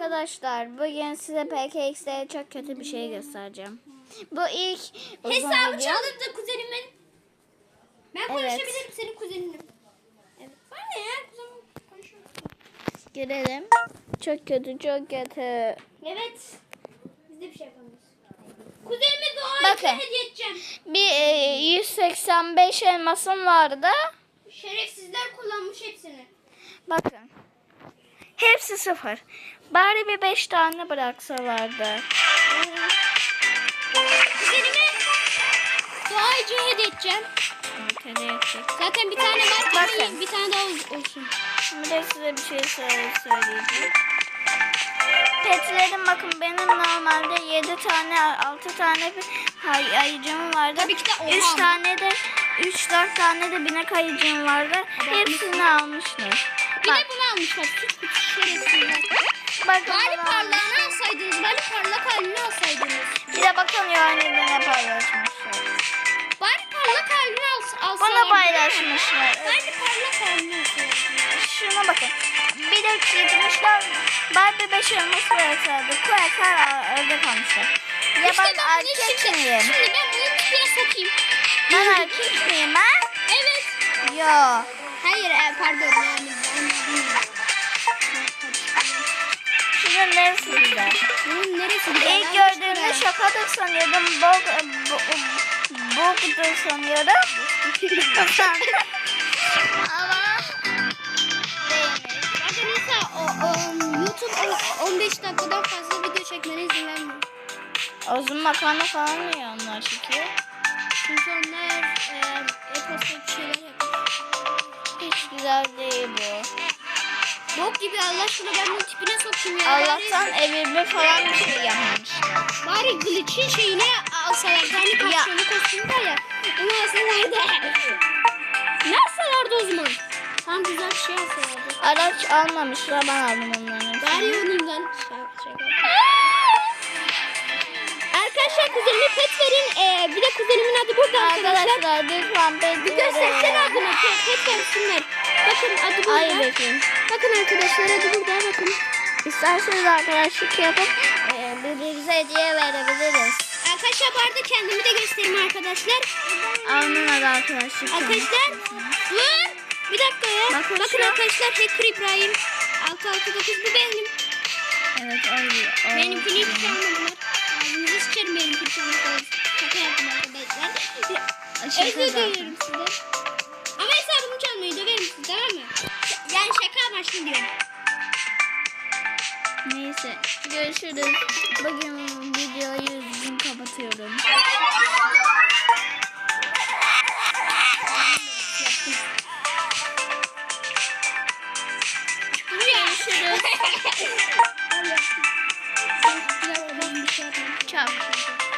Arkadaşlar bugün size PKX'de çok kötü bir şey göstereceğim. Bu ilk Hesabı video. çalındı kuzenimin. Ben Evet. konuşabilirim senin kuzeninim. Evet. Bana ne ya kuzenim konuşuyor. Girelim. Çok kötü çok kötü. Evet. Biz de bir şey yapamayız. Kuzenime doğayı Bakın. hediye edeceğim. Bir e, 185 elmasım vardı. Şerefsizler kullanmış hepsini. Bakın. Hepsi sıfır. Bari bir 5 tane bıraksalardı. Kuzenime doğayı hediye edeceğim. Zaten bir tane var. Bakın. Bir tane daha ol- olsun. Şimdi de size bir şey söyle- söyleyeceğim. Petlerim bakın benim normalde 7 tane 6 tane bir ayıcım vardı. Tabii ki de oha 3 ama. tane de 3 4 tane de binek ayıcım vardı. Hepsini almışlar. Bir Bak, de bunu almışlar. Küçük küçük şerefsizler. Bari parlağını alsaydınız. Bari parlak halini alsaydınız. Bir de bakın yani beni paylaşmışlar. Bari parlak halini al, alsaydınız. Bunu paylaşmışlar. Bari parlak halini alsaydınız. Şuna bakın. Bir de gitmişler. Barbie 5 elmas verseydi. Kuekar evde kalmışlar. Ya İşte ben ben erkek miyim? şimdi ben bunun tipine sokayım. Ben erkek miyim ben? Evet. Yo. Hayır e, pardon yani Şunun neresi güzel? Bunun neresi? İlk gördüğümde şakadır sanıyordum. Bog, bo, bogdur sanıyordum. Ama değilmiş. O, o, YouTube o- 15 dakikadan fazla video çekmene izin vermiyor. Uzun makarna falan niye onlar çekiyor? Çünkü onlar e, e-posta bir şeyler yapıyor. Hiç güzel değil. Gibi Allah aşkına ben tipine sokayım ya. Allah'tan evirme falan bir şey yapmamışlar. Bari, glitch'in şeyini alsalar. Hani kapşonu var ya. Onu alsalardı. ne alsalardı o zaman? Tam güzel bir şey alsalardı. Araç almamışlar ben aldım hepsini. Bari onundan. Şaka, şaka. Arkadaşlar kuzenime pet verin. Ee, bir de kuzenimin adı burada arkadaşlar. Arkadaşlar lütfen Bir pet göstersene verin. adını. Pet, pet versinler. Bakın adı burada. Ay bakın. Bakın arkadaşlar adı burada bakın. İsterseniz arkadaşlık yapıp e, birbirimize hediye verebiliriz. Arkadaşlar bu arada kendimi de göstereyim arkadaşlar. Alnın adı arkadaşlık. Arkadaşlar dur. Bir dakika ya. Bakın Bakın, şu. arkadaşlar Hacker İbrahim. 669 bu benim. Evet öyle. Benimkini hiç çalmadılar. Ağzınızı sıçarım benimkini çalmadılar. Şaka yaptım arkadaşlar. Özür diliyorum sizden. Amaçlı diyorum. Neyse görüşürüz. Bugün videoyu düzgün kapatıyorum. Görüşürüz. Çok.